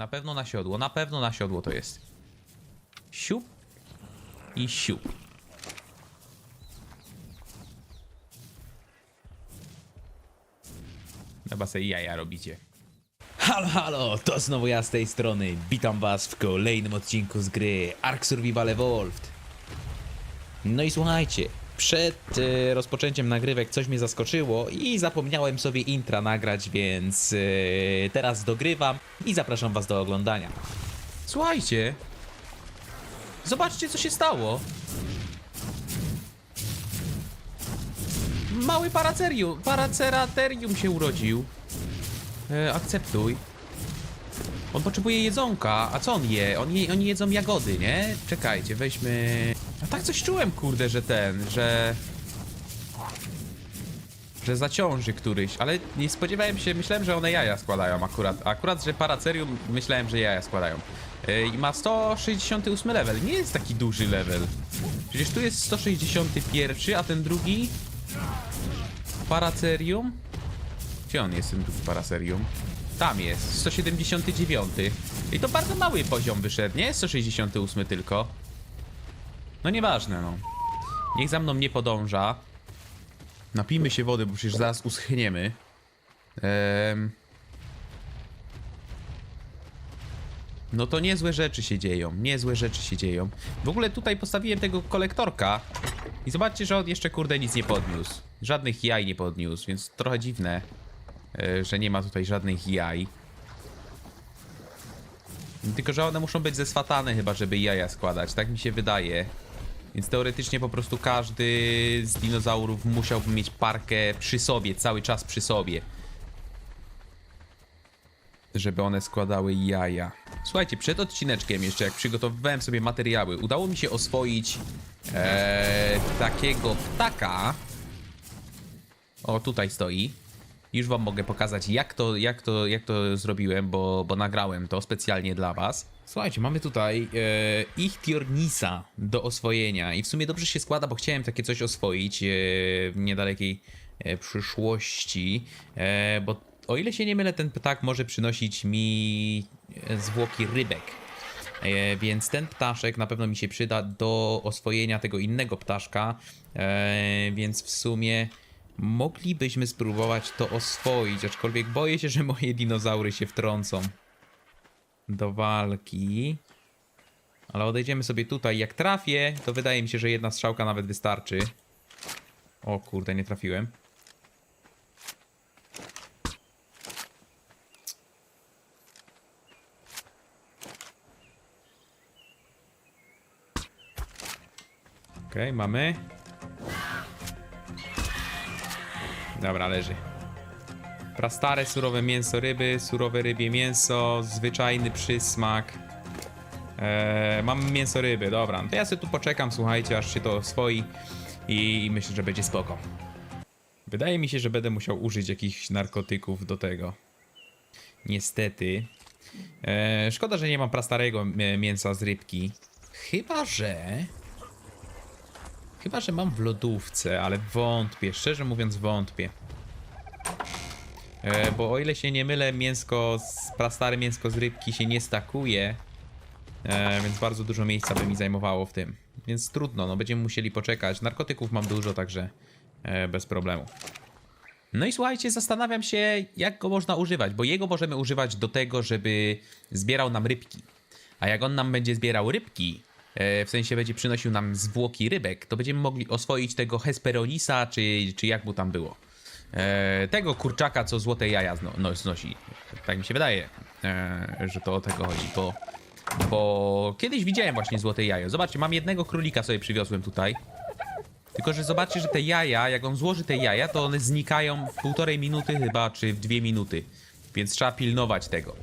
Na pewno na siodło, na pewno na siodło to jest. Siup i siup. Chyba sobie jaja robicie. Halo, halo, to znowu ja z tej strony. Witam was w kolejnym odcinku z gry Ark Survival Evolved. No i słuchajcie, przed e, rozpoczęciem nagrywek coś mnie zaskoczyło i zapomniałem sobie intra nagrać, więc e, teraz dogrywam i zapraszam was do oglądania. Słuchajcie, zobaczcie co się stało. Mały paracerium, paraceraterium się urodził. E, akceptuj. On potrzebuje jedzonka. A co on je? On je? Oni jedzą jagody, nie? Czekajcie, weźmy... A tak coś czułem, kurde, że ten, że... Że zaciąży któryś, ale nie spodziewałem się, myślałem, że one jaja składają akurat. Akurat, że paracerium, myślałem, że jaja składają. I ma 168 level, nie jest taki duży level. Przecież tu jest 161, a ten drugi... Paracerium? Gdzie on jest, ten drugi paracerium? Tam jest, 179. I to bardzo mały poziom wyszedł, nie? 168 tylko. No nieważne, no. Niech za mną nie podąża. Napijmy się wody, bo przecież zaraz uschniemy. Ehm... No to niezłe rzeczy się dzieją, niezłe rzeczy się dzieją. W ogóle tutaj postawiłem tego kolektorka i zobaczcie, że on jeszcze kurde nic nie podniósł. Żadnych jaj nie podniósł, więc trochę dziwne, e, że nie ma tutaj żadnych jaj. Tylko, że one muszą być zeswatane chyba, żeby jaja składać, tak mi się wydaje. Więc teoretycznie po prostu każdy z dinozaurów musiałby mieć parkę przy sobie, cały czas przy sobie. Żeby one składały jaja. Słuchajcie, przed odcineczkiem jeszcze, jak przygotowywałem sobie materiały, udało mi się oswoić e, takiego ptaka. O, tutaj stoi. Już wam mogę pokazać, jak to, jak to, jak to zrobiłem, bo, bo nagrałem to specjalnie dla was. Słuchajcie, mamy tutaj e, Ichtiornisa do oswojenia i w sumie dobrze się składa, bo chciałem takie coś oswoić e, w niedalekiej e, przyszłości, e, bo o ile się nie mylę, ten ptak może przynosić mi e, zwłoki rybek. E, więc ten ptaszek na pewno mi się przyda do oswojenia tego innego ptaszka, e, więc w sumie moglibyśmy spróbować to oswoić, aczkolwiek boję się, że moje dinozaury się wtrącą do walki. Ale odejdziemy sobie tutaj. Jak trafię, to wydaje mi się, że jedna strzałka nawet wystarczy. O kurde, nie trafiłem. Okej, mamy. Dobra, leży. Prastare, surowe mięso ryby, surowe rybie mięso, zwyczajny przysmak. Eee, mam mięso ryby, dobra. No to ja sobie tu poczekam, słuchajcie, aż się to oswoi i myślę, że będzie spoko. Wydaje mi się, że będę musiał użyć jakichś narkotyków do tego. Niestety. Eee, szkoda, że nie mam prastarego mi- mięsa z rybki. Chyba, że... Chyba, że mam w lodówce, ale wątpię, szczerze mówiąc wątpię. E, bo o ile się nie mylę, mięsko z, prastare mięsko z rybki się nie stakuje, e, więc bardzo dużo miejsca by mi zajmowało w tym. Więc trudno, no będziemy musieli poczekać. Narkotyków mam dużo, także e, bez problemu. No i słuchajcie, zastanawiam się, jak go można używać, bo jego możemy używać do tego, żeby zbierał nam rybki. A jak on nam będzie zbierał rybki, e, w sensie będzie przynosił nam zwłoki rybek, to będziemy mogli oswoić tego Hesperonisa, czy, czy jak mu tam było. E, tego kurczaka, co złote jaja zno, no, znosi. Tak mi się wydaje, e, że to o tego chodzi, bo, bo kiedyś widziałem właśnie złote jajo. Zobaczcie, mam jednego królika sobie przywiozłem tutaj. Tylko, że zobaczcie, że te jaja, jak on złoży te jaja, to one znikają w półtorej minuty chyba, czy w dwie minuty. Więc trzeba pilnować tego.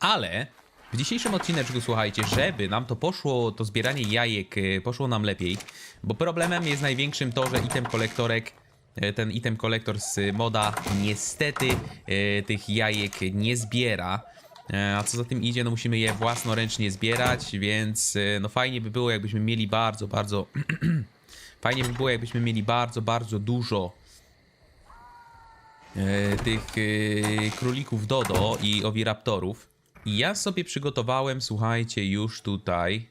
Ale w dzisiejszym odcineczku, słuchajcie, żeby nam to poszło, to zbieranie jajek y, poszło nam lepiej, bo problemem jest największym to, że item kolektorek, ten item kolektor z moda niestety y, tych jajek nie zbiera. E, A co za tym idzie, no musimy je własnoręcznie zbierać, więc no fajnie by było, jakbyśmy mieli bardzo, bardzo... fajnie by było, jakbyśmy mieli bardzo, bardzo dużo e, tych e, królików Dodo i Oviraptorów. I ja sobie przygotowałem, słuchajcie, już tutaj.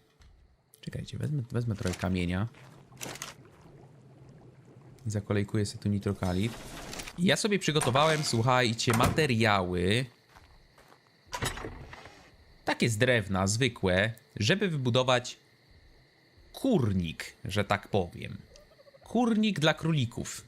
Czekajcie, wezmę, wezmę trochę kamienia. Zakolejkuję sobie tu nitrokalit. I ja sobie przygotowałem, słuchajcie, materiały. Takie z drewna, zwykłe, żeby wybudować kurnik, że tak powiem. Kurnik dla królików.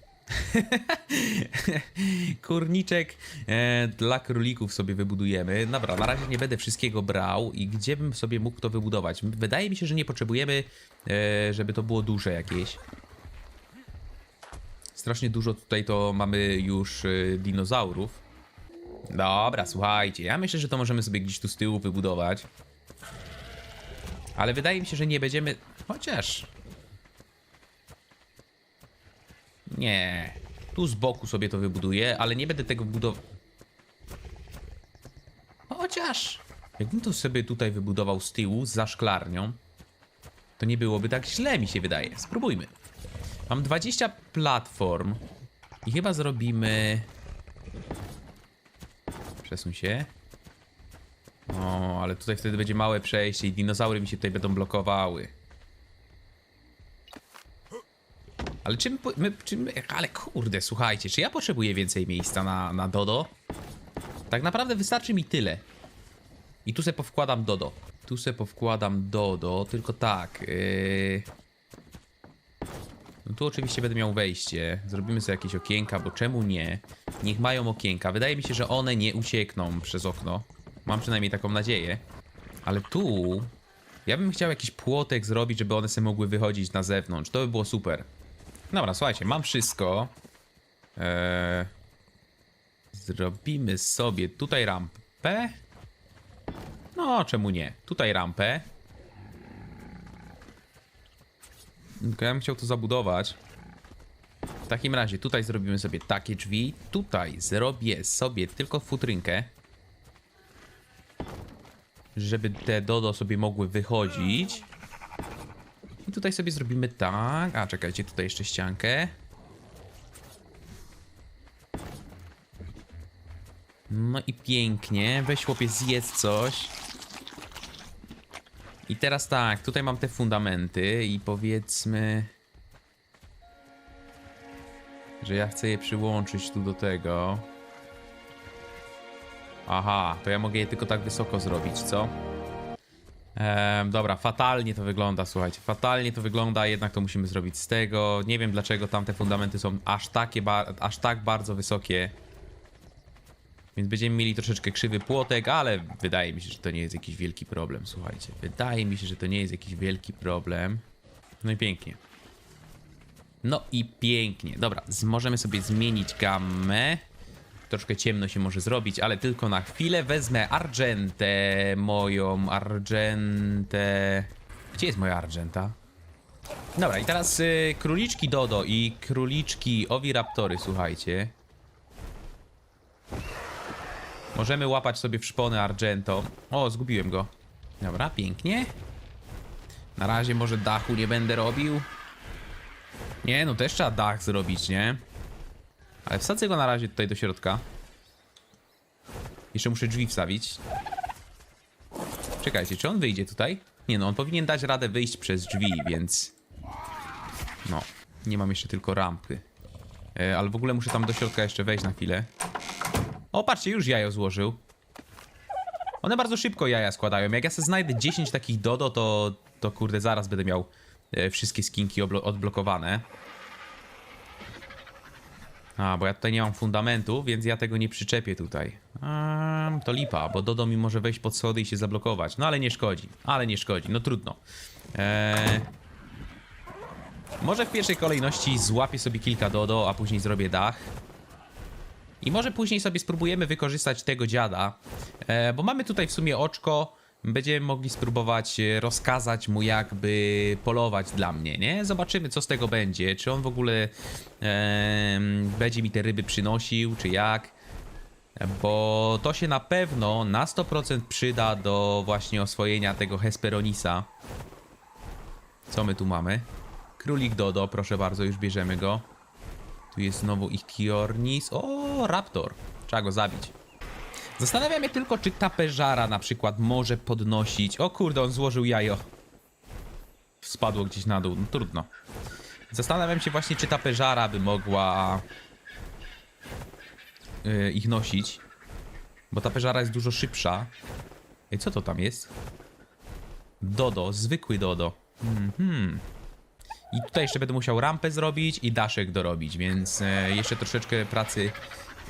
Kurniczek e, dla królików sobie wybudujemy. Dobra, na razie nie będę wszystkiego brał i gdzie bym sobie mógł to wybudować? Wydaje mi się, że nie potrzebujemy, e, żeby to było duże jakieś. Strasznie dużo tutaj to mamy już e, dinozaurów. Dobra, słuchajcie, ja myślę, że to możemy sobie gdzieś tu z tyłu wybudować. Ale wydaje mi się, że nie będziemy... Chociaż... Nie. Tu z boku sobie to wybuduję, ale nie będę tego budował. Chociaż. Jakbym to sobie tutaj wybudował z tyłu, za szklarnią, to nie byłoby tak źle, mi się wydaje. Spróbujmy. Mam 20 platform i chyba zrobimy. Przesuń się. O, ale tutaj wtedy będzie małe przejście i dinozaury mi się tutaj będą blokowały. Ale czym, my, czym, ale kurde, słuchajcie, czy ja potrzebuję więcej miejsca na, na Dodo? Tak naprawdę wystarczy mi tyle. I tu se powkładam Dodo. Tu se powkładam Dodo, tylko tak. Yy... No tu oczywiście będę miał wejście. Zrobimy sobie jakieś okienka, bo czemu nie? Niech mają okienka. Wydaje mi się, że one nie uciekną przez okno. Mam przynajmniej taką nadzieję. Ale tu... Ja bym chciał jakiś płotek zrobić, żeby one sobie mogły wychodzić na zewnątrz. To by było super. Dobra, słuchajcie, mam wszystko. Eee, zrobimy sobie tutaj rampę. No, czemu nie? Tutaj rampę. Tylko ja bym chciał to zabudować. W takim razie tutaj zrobimy sobie takie drzwi. Tutaj zrobię sobie tylko futrynkę. Żeby te dodo sobie mogły wychodzić. I tutaj sobie zrobimy tak. A czekajcie, tutaj jeszcze ściankę. No i pięknie. Weź chłopie, zjedz coś. I teraz tak, tutaj mam te fundamenty i powiedzmy, że ja chcę je przyłączyć tu do tego. Aha, to ja mogę je tylko tak wysoko zrobić, co? Ehm, dobra, fatalnie to wygląda, słuchajcie. Fatalnie to wygląda, jednak to musimy zrobić z tego. Nie wiem dlaczego tam te fundamenty są aż, takie aż tak bardzo wysokie. Więc będziemy mieli troszeczkę krzywy płotek, ale wydaje mi się, że to nie jest jakiś wielki problem, słuchajcie. Wydaje mi się, że to nie jest jakiś wielki problem. No i pięknie. No i pięknie. Dobra, możemy sobie zmienić gamę. Troszkę ciemno się może zrobić, ale tylko na chwilę. Wezmę Argentę, moją Argentę. Gdzie jest moja Argenta? Dobra, i teraz y, króliczki Dodo i króliczki Oviraptory, słuchajcie. Możemy łapać sobie w szponę Argento. O, zgubiłem go. Dobra, pięknie. Na razie może dachu nie będę robił. Nie, no też trzeba dach zrobić, nie? Ale wsadzę go na razie tutaj do środka. Jeszcze muszę drzwi wstawić. Czekajcie, czy on wyjdzie tutaj? Nie no, on powinien dać radę wyjść przez drzwi, więc... No, nie mam jeszcze tylko rampy. E, ale w ogóle muszę tam do środka jeszcze wejść na chwilę. O, patrzcie, już jajo złożył. One bardzo szybko jaja składają. Jak ja sobie znajdę 10 takich dodo, to, to kurde, zaraz będę miał e, wszystkie skinki odblokowane. A, bo ja tutaj nie mam fundamentu, więc ja tego nie przyczepię tutaj. A, to lipa, bo Dodo mi może wejść pod schody i się zablokować. No ale nie szkodzi, ale nie szkodzi, no trudno. Eee... Może w pierwszej kolejności złapię sobie kilka Dodo, a później zrobię dach. I może później sobie spróbujemy wykorzystać tego dziada, e, bo mamy tutaj w sumie oczko. Będziemy mogli spróbować e, rozkazać mu jakby polować dla mnie, nie? Zobaczymy co z tego będzie, czy on w ogóle em, będzie mi te ryby przynosił, czy jak. Bo to się na pewno na 100% przyda do właśnie oswojenia tego Hesperonisa. Co my tu mamy? Królik Dodo, proszę bardzo, już bierzemy go. Tu jest znowu Ichthyornis. O, raptor. Trzeba go zabić. Zastanawiam się tylko, czy tapeżara na przykład może podnosić... O kurde, on złożył jajo. Spadło gdzieś na dół, no trudno. Zastanawiam się właśnie, czy tapeżara by mogła yy, ich nosić. Bo tapeżara jest dużo szybsza. Ej, co to tam jest? Dodo, zwykły Dodo. Mhm. I tutaj jeszcze będę musiał rampę zrobić i daszek dorobić, więc e, jeszcze troszeczkę pracy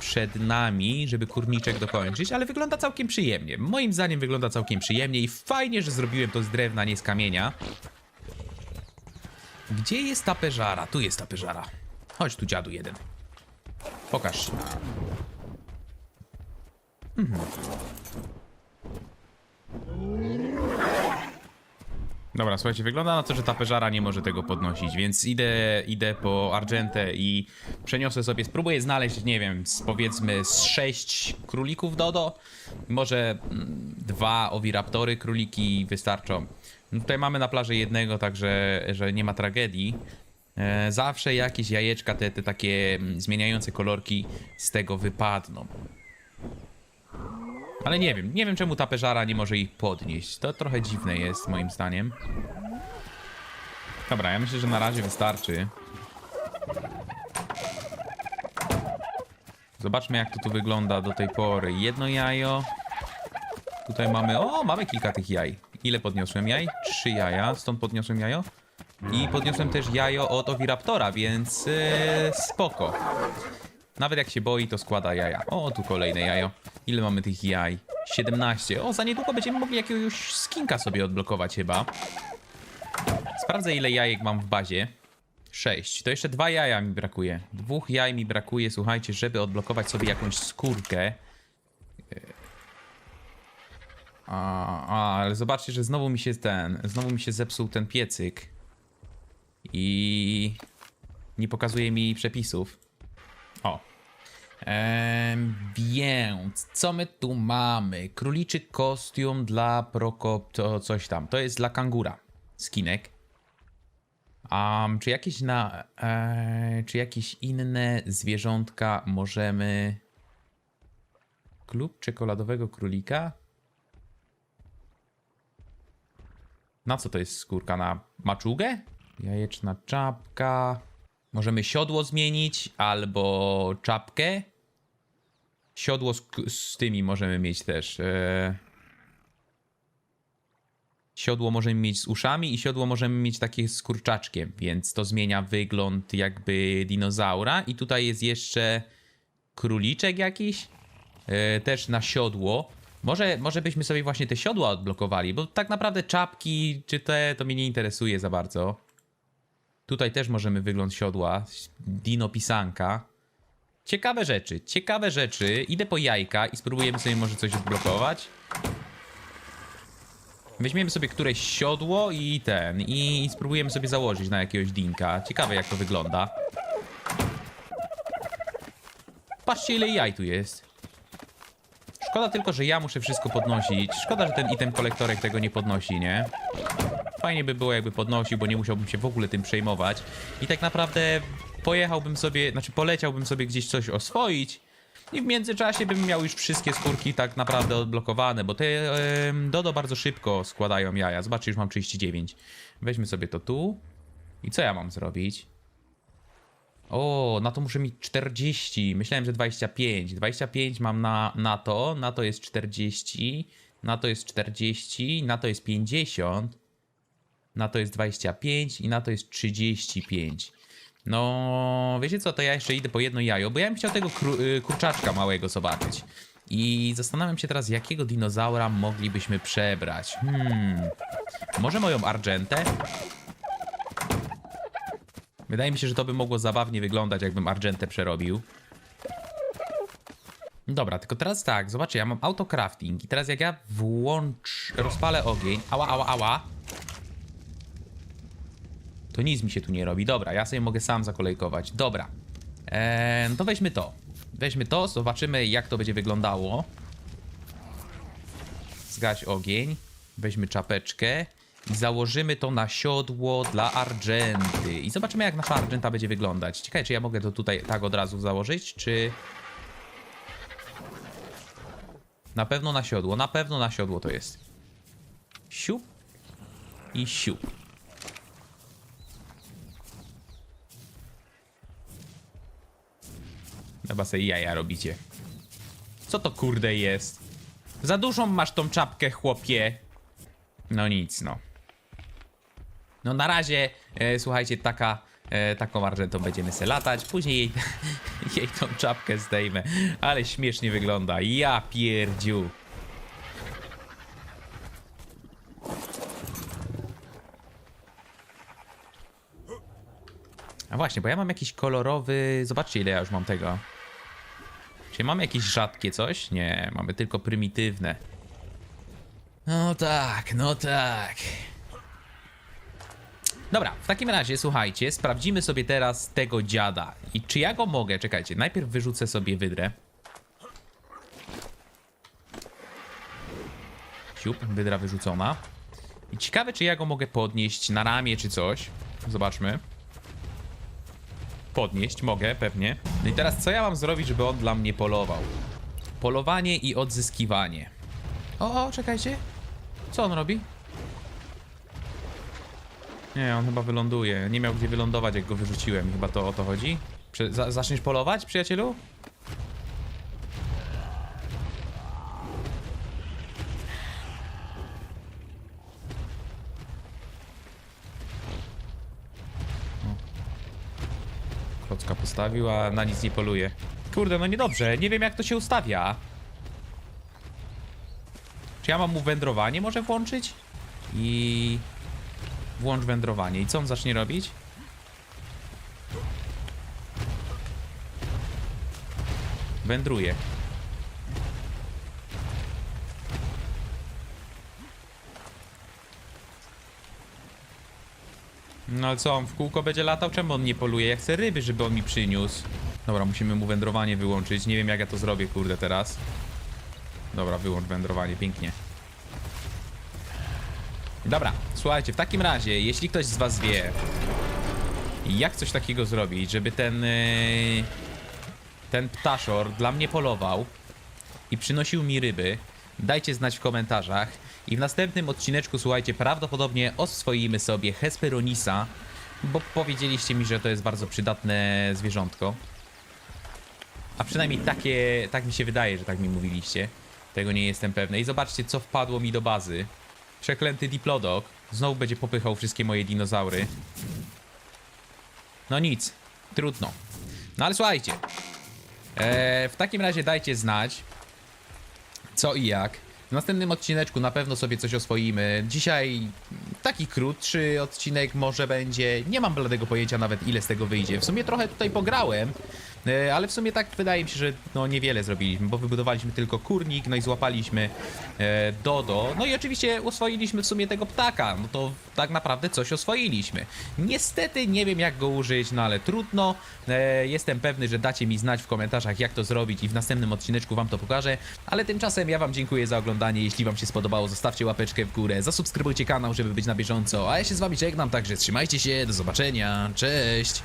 przed nami, żeby kurniczek dokończyć, ale wygląda całkiem przyjemnie. Moim zdaniem wygląda całkiem przyjemnie i fajnie, że zrobiłem to z drewna, nie z kamienia. Gdzie jest ta peżara? Tu jest ta peżara. Chodź tu, dziadu jeden. Pokaż się. Dobra, słuchajcie, wygląda na to, że ta peżara nie może tego podnosić, więc idę, idę po Argentę i przeniosę sobie, spróbuję znaleźć, nie wiem, z, powiedzmy z sześć królików Dodo, może mm, dwa Oviraptory króliki wystarczą. No tutaj mamy na plaży jednego, także że nie ma tragedii. E, zawsze jakieś jajeczka, te, te takie mm, zmieniające kolorki z tego wypadną. Ale nie wiem, nie wiem czemu ta peżara nie może ich podnieść. To trochę dziwne jest moim zdaniem. Dobra, ja myślę, że na razie wystarczy. Zobaczmy jak to tu wygląda do tej pory. Jedno jajo. Tutaj mamy... O, mamy kilka tych jaj. Ile podniosłem jaj? Trzy jaja. Stąd podniosłem jajo. I podniosłem też jajo od Oviraptora, więc yy, spoko. Nawet jak się boi, to składa jaja. O, tu kolejne jajo. Ile mamy tych jaj? 17. O, za niedługo będziemy mogli jakiegoś skinka sobie odblokować chyba. Sprawdzę ile jajek mam w bazie. 6. To jeszcze dwa jaja mi brakuje. Dwóch jaj mi brakuje, słuchajcie, żeby odblokować sobie jakąś skórkę. A, a, ale zobaczcie, że znowu mi się ten, znowu mi się zepsuł ten piecyk. I nie pokazuje mi przepisów. O. Em, więc, co my tu mamy? Króliczy kostium dla Prokop, to coś tam. To jest dla kangura. Skinek. Um, czy jakieś na. E, czy jakieś inne zwierzątka możemy. Klub czekoladowego królika? Na co to jest skórka? Na maczugę? Jajeczna czapka. Możemy siodło zmienić albo czapkę. Siodło z, z tymi możemy mieć też. E... Siodło możemy mieć z uszami i siodło możemy mieć takie z kurczaczkiem, więc to zmienia wygląd jakby dinozaura. I tutaj jest jeszcze króliczek jakiś, e, też na siodło. Może, może byśmy sobie właśnie te siodła odblokowali, bo tak naprawdę czapki czy te to mnie nie interesuje za bardzo. Tutaj też możemy wygląd siodła, dino pisanka. Ciekawe rzeczy, ciekawe rzeczy. Idę po jajka i spróbujemy sobie może coś odblokować. Weźmiemy sobie któreś siodło i ten, i spróbujemy sobie założyć na jakiegoś dinka. Ciekawe jak to wygląda. Patrzcie ile jaj tu jest. Szkoda tylko, że ja muszę wszystko podnosić. Szkoda, że ten item kolektorek tego nie podnosi, nie? Fajnie by było jakby podnosił, bo nie musiałbym się w ogóle tym przejmować. I tak naprawdę pojechałbym sobie, znaczy poleciałbym sobie gdzieś coś oswoić. I w międzyczasie bym miał już wszystkie skórki tak naprawdę odblokowane, bo te e, Dodo bardzo szybko składają jaja. Zobaczcie, już mam 39. Weźmy sobie to tu. I co ja mam zrobić? O, na to muszę mieć 40. Myślałem, że 25. 25 mam na, na to, na to jest 40, na to jest 40, na to jest 50, na to jest 25 i na to jest 35. No, wiecie co, to ja jeszcze idę po jedno jajo, bo ja bym chciał tego y, kurczaczka małego zobaczyć. I zastanawiam się teraz, jakiego dinozaura moglibyśmy przebrać. Hmm, może moją Argentę? Wydaje mi się, że to by mogło zabawnie wyglądać, jakbym Argentę przerobił. Dobra, tylko teraz tak, zobaczcie, ja mam autocrafting i teraz jak ja włącz, rozpalę ogień, ała, ała, ała, to nic mi się tu nie robi. Dobra, ja sobie mogę sam zakolejkować. Dobra, eee, to weźmy to. Weźmy to, zobaczymy jak to będzie wyglądało. Zgaś ogień, weźmy czapeczkę i założymy to na siodło dla Argenty. I zobaczymy jak nasza Argenta będzie wyglądać. Ciekawe, czy ja mogę to tutaj tak od razu założyć, czy... Na pewno na siodło, na pewno na siodło to jest. Siup i siup. Chyba sobie jaja robicie. Co to kurde jest? Za dużą masz tą czapkę, chłopie. No nic, no. No na razie, e, słuchajcie, taka, e, taką argentą będziemy se latać. Później jej, jej tą czapkę zdejmę. Ale śmiesznie wygląda. Ja pierdziu. A właśnie, bo ja mam jakiś kolorowy... Zobaczcie ile ja już mam tego. Czy mamy jakieś rzadkie coś? Nie, mamy tylko prymitywne. No tak, no tak. Dobra, w takim razie słuchajcie, sprawdzimy sobie teraz tego dziada. I czy ja go mogę? Czekajcie, najpierw wyrzucę sobie wydrę. Siup, wydra wyrzucona. I ciekawe, czy ja go mogę podnieść na ramię czy coś. Zobaczmy. Podnieść mogę, pewnie. No i teraz co ja mam zrobić, żeby on dla mnie polował? Polowanie i odzyskiwanie. O, o, czekajcie. Co on robi? Nie, on chyba wyląduje. Nie miał gdzie wylądować, jak go wyrzuciłem. Chyba to o to chodzi. Prze za zaczniesz polować, przyjacielu? Postawił, a na nic nie poluje. Kurde, no niedobrze. Nie wiem, jak to się ustawia. Czy ja mam mu wędrowanie może włączyć? I... Włącz wędrowanie. I co on zacznie robić? Wędruje. No ale co, on w kółko będzie latał? Czemu on nie poluje? Ja chcę ryby, żeby on mi przyniósł. Dobra, musimy mu wędrowanie wyłączyć. Nie wiem jak ja to zrobię, kurde, teraz. Dobra, wyłącz wędrowanie, pięknie. Dobra, słuchajcie, w takim razie, jeśli ktoś z was wie, jak coś takiego zrobić, żeby ten... Yy, ten ptaszor dla mnie polował i przynosił mi ryby, dajcie znać w komentarzach. I w następnym odcineczku, słuchajcie, prawdopodobnie oswoimy sobie Hesperonisa, bo powiedzieliście mi, że to jest bardzo przydatne zwierzątko. A przynajmniej takie, tak mi się wydaje, że tak mi mówiliście. Tego nie jestem pewny. I zobaczcie, co wpadło mi do bazy. Przeklęty Diplodok. Znowu będzie popychał wszystkie moje dinozaury. No nic, trudno. No ale słuchajcie. E, w takim razie dajcie znać, co i jak. W następnym odcineczku na pewno sobie coś oswoimy. Dzisiaj taki krótszy odcinek może będzie. Nie mam bladego pojęcia nawet ile z tego wyjdzie. W sumie trochę tutaj pograłem, ale w sumie tak wydaje mi się, że no niewiele zrobiliśmy, bo wybudowaliśmy tylko kurnik, no i złapaliśmy e, Dodo. No i oczywiście oswoiliśmy w sumie tego ptaka. No to tak naprawdę coś oswoiliśmy. Niestety nie wiem jak go użyć, no ale trudno. E, jestem pewny, że dacie mi znać w komentarzach jak to zrobić i w następnym odcineczku wam to pokażę. Ale tymczasem ja wam dziękuję za oglądanie. Jeśli wam się spodobało, zostawcie łapeczkę w górę, zasubskrybujcie kanał, żeby być na bieżąco. A ja się z wami żegnam, także trzymajcie się, do zobaczenia, cześć!